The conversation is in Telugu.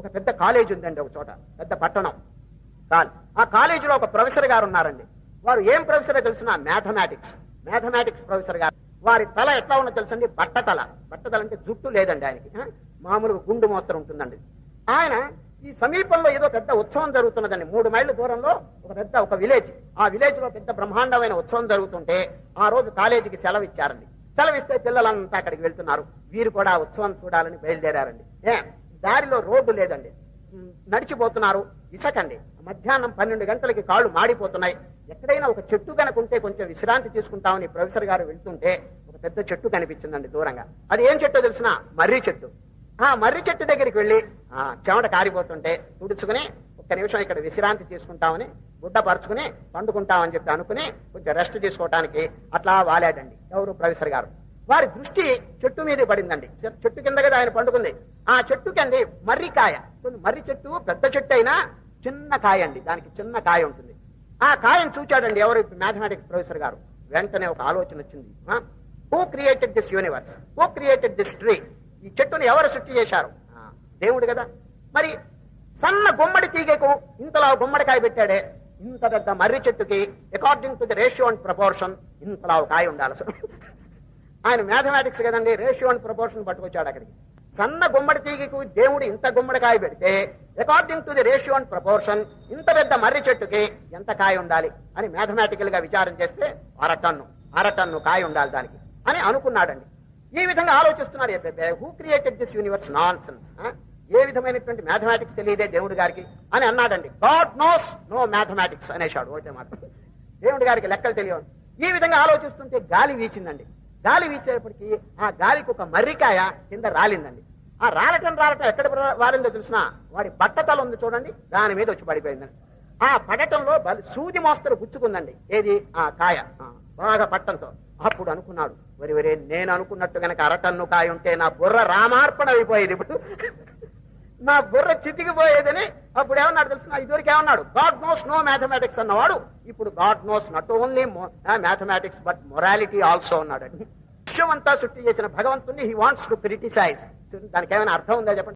ఒక పెద్ద కాలేజ్ ఉందండి ఒక చోట పెద్ద పట్టణం. కాల్ ఆ కాలేజీలో ఒక ప్రొఫెసర్ గారు ఉన్నారండి. వారు ఏం ప్రొఫెసర్ తెలిసిన? మ్యాథమెటిక్స్. మ్యాథమెటిక్స్ ప్రొఫెసర్ గారు. వారి తల ఎట్లా ఉన్నదో తెలుసండి? బట్టతల. బట్టతల అంటే జుట్టు లేదండి ఆయనకి మామూలుగా గుండు మోస్తరు ఉంటుందండి. ఆయన ఈ సమీపంలో ఏదో పెద్ద ఉత్సవం జరుగుతున్నదండి. మూడు మైళ్ళ దూరంలో ఒక పెద్ద ఒక విలేజ్. ఆ విలేజ్లో పెద్ద బ్రహ్మాండమైన ఉత్సవం జరుగుతుంటే ఆ రోజు కాలేజీకి సెలవు ఇచ్చారండి. సెలవిస్తే పిల్లలంతా అక్కడికి వెళ్తున్నారు. వీరు కూడా ఉత్సవం చూడాలని బయలుదేరారండి. ఏ? దారిలో రోడ్డు లేదండి. నడిచిపోతున్నారు. ఇసకండి. మధ్యాహ్నం పన్నెండు గంటలకి కాళ్ళు మాడిపోతున్నాయి. ఎక్కడైనా ఒక చెట్టు కనుకుంటే కొంచెం విశ్రాంతి తీసుకుంటామని ప్రొఫెసర్ గారు వెళ్తుంటే ఒక పెద్ద చెట్టు కనిపించిందండి దూరంగా. అది ఏం చెట్టు తెలిసిన? మర్రి చెట్టు. ఆ మర్రి చెట్టు దగ్గరికి వెళ్ళి ఆ చెమట కారిపోతుంటే తుడుచుకుని ఒక్క నిమిషం ఇక్కడ విశ్రాంతి తీసుకుంటామని గుడ్డ పరుచుకుని పండుకుంటామని చెప్పి అనుకుని కొంచెం రెస్ట్ తీసుకోవటానికి అట్లా వాలాడండి. ఎవరు? ప్రొఫెసర్ గారు. వారి దృష్టి చెట్టు మీద పడిందండి. చెట్టు కింద కదా ఆయన పండుకుంది. ఆ చెట్టుకండి మర్రి కాయ. మర్రి చెట్టు పెద్ద చెట్టు అయినా చిన్న కాయ అండి. దానికి చిన్న కాయ ఉంటుంది. ఆ కాయను చూచాడండి ఎవరు? మ్యాథమెటిక్స్ ప్రొఫెసర్ గారు. వెంటనే ఒక ఆలోచన వచ్చింది. Who created this universe who created this tree ఈ చెట్టుని ఎవరు సృష్టి చేశారు? ఆ, దేవుడు కదా. మరి సన్న గుమ్మడి తీగకు ఇంతలా గుమ్మడికాయ పెట్టాడే. ఇంత పెద్ద మర్రి చెట్టుకి according to the ratio and proportion ఇంతలా ఒక కాయ ఉండాలి. అసలు ఆయన మ్యాథమెటిక్స్ కదండి. రేషియో అండ్ ప్రపోర్షన్ పట్టుకొచ్చాడు అక్కడికి. సన్న గుమ్మడి తీగకు దేవుడు ఇంత గుమ్మడికాయ పెడితే according to the ratio and proportion ఇంత పెద్ద మర్రి చెట్టుకి ఎంత కాయ ఉండాలి అని మ్యాథమెటికల్గా విచారం చేస్తే అర టన్ను అర టన్ను కాయ ఉండాలి దానికి అని అనుకున్నాడండి. ఈ విధంగా ఆలోచిస్తున్నాడు who created this universe nonsense ఏ విధమైనటువంటి మ్యాథమెటిక్స్ తెలియదే దేవుడి గారికి అని అన్నాడండి. గాడ్ నోస్ నో మ్యాథమెటిక్స్ అనేశాడు ఒకటే మాట. దేవుడి గారికి లెక్కలు తెలియదు ఈ విధంగా ఆలోచిస్తుంటే గాలి వీచిందండి. గాలి వీసేటప్పటికి ఆ గాలికి ఒక మర్రికాయ కింద రాలిందండి. ఆ రాలటం రాలటం ఎక్కడ ప్ర- వాలిందో తెలిసిన? వాడి బట్టతల ఉంది చూడండి దాని మీద వచ్చి పడిపోయిందండి. ఆ పడటంలో సూది మోస్తరు గుచ్చుకుందండి. ఏది? ఆ కాయ. ఆ, బాగా పట్టంతో. అప్పుడు అనుకున్నాడు వరి వరే నేను అనుకున్నట్టు గనక అరటన్ను కాయ ఉంటే నా బుర్ర రామార్పణ అయిపోయేది ఇప్పుడు. నా బుర్ర చితికిపోయేదని అప్పుడు ఏమన్నాడు తెలుసు ఇదివరకు ఏమన్నాడు? గాడ్ నోస్ నో మ్యాథమెటిక్స్ అన్నవాడు. ఇప్పుడు God knows not only mathematics but morality also అన్నాడు. విశ్వం అంతా సృష్టి చేసిన భగవంతుని హీ వాంట్స్ టు క్రిటిసైజ్ దానికి ఏమైనా అర్థం ఉందా చెప్పండి?